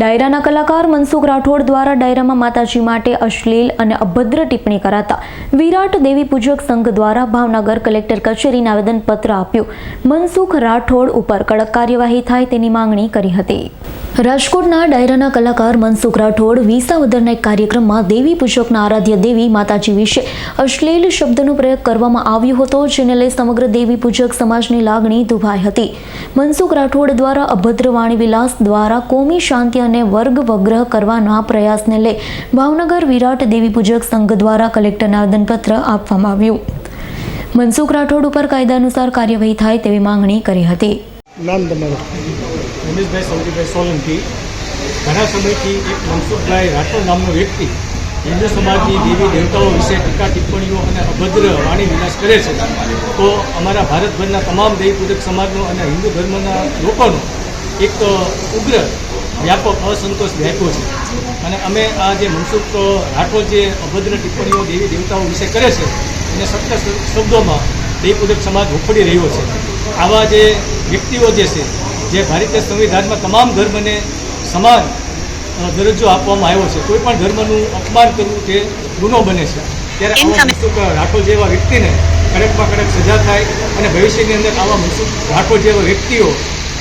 ડાયરાના કલાકાર મનસુખ રાઠોડ દ્વારા ડાયરામાં માતાજી માટે અશ્લીલ અને અભદ્ર ટિપ્પણી કરાતા વિરાટ દેવી પૂજક સંઘ દ્વારા ભાવનગર કલેક્ટર કચેરીને આવેદનપત્ર આપ્યું. મનસુખ રાઠોડ ઉપર કડક કાર્યવાહી થાય તેની માંગણી કરી હતી. રાજકોટના ડાયરાના કલાકાર મનસુખ રાઠોડ વિસાવદરના એક કાર્યક્રમમાં દેવી પૂજકના આરાધ્ય દેવી માતાજી વિશે અશ્લીલ શબ્દનો પ્રયોગ કરવામાં આવ્યો હતો, જેને લઈ સમગ્ર દેવી પૂજક સમાજની લાગણી દુભાઈ હતી. મનસુખ રાઠોડ દ્વારા અભદ્ર વાણી વિલાસ દ્વારા કોમી શાંતિ અને વર્ગ વગ્રહ કરવાના પ્રયાસને લઈ ભાવનગર વિરાટ દેવી પૂજક સંઘ દ્વારા કલેક્ટરને આવેદનપત્ર આપવામાં આવ્યું. મનસુખ રાઠોડ ઉપર કાયદા અનુસાર કાર્યવાહી થાય તેવી માંગણી કરી હતી. નામ તમારું. રમેશભાઈ સૌજીભાઈ સોલંકી. ઘણા સમયથી એક મનસુખભાઈ રાઠોડ નામનો વ્યક્તિ હિન્દુ સમાજની દેવી દેવતાઓ વિશે ટીકા ટિપ્પણીઓ અને અભદ્ર વાણી વિનાશ કરે છે. તો અમારા ભારતભરના તમામ દેવી પૂજક સમાજનો અને હિન્દુ ધર્મના લોકોનો એક ઉગ્ર વ્યાપક અસંતોષ વ્યાપ્યો છે. અને અમે આ જે મનસુખ રાઠોડ જે અભદ્ર ટિપ્પણીઓ દેવી દેવતાઓ વિશે કરે છે એને સત્ય શબ્દોમાં દેવપૂજક સમાજ ઉખડી રહ્યો છે. આવા જે વ્યક્તિઓ જે છે જે ભારતીય સંવિધાનમાં તમામ ધર્મને સમાન દરજ્જો આપવામાં આવ્યો છે કોઈ પણ ધર્મનું અપમાન કરવું તે ગુનો બને છે. ત્યારે આવા મનસુખ રાઠોડ જેવા વ્યક્તિને કડકમાં કડક સજા થાય અને ભવિષ્યની અંદર આવા મનસુખ રાઠોડ જેવા વ્યક્તિઓ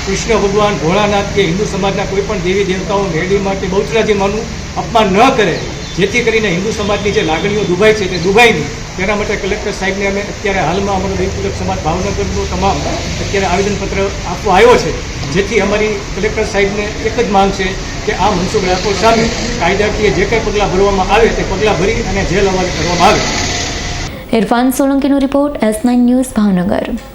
કૃષ્ણ ભગવાન ભોળાનાથ કે હિન્દુ સમાજના કોઈ પણ દેવી દેવતાઓ માટે બહુચરાજીમાનું અપમાન ન કરે. જેથી કરીને હિન્દુ સમાજની જે લાગણીઓ દુભાઈ છે તે દુભાઈ નહીં તેના માટે કલેક્ટર સાહેબને અમે અત્યારે હાલમાં અમારો દેવપૂજક સમાજ ભાવનગરનો તમામ અત્યારે આવેદનપત્ર આપવા આવ્યો છે. જેથી અમારી કલેક્ટર સાહેબને એક જ માંગ છે કે આ મનસુખ રાઠોડ સામે કાયદાકીય જે કંઈ પગલાં ભરવામાં આવે તે પગલાં ભરી અને જેલ હવાલે કરવામાં આવે. Irfan સોલંકીનો report S nine news Bhavnagar.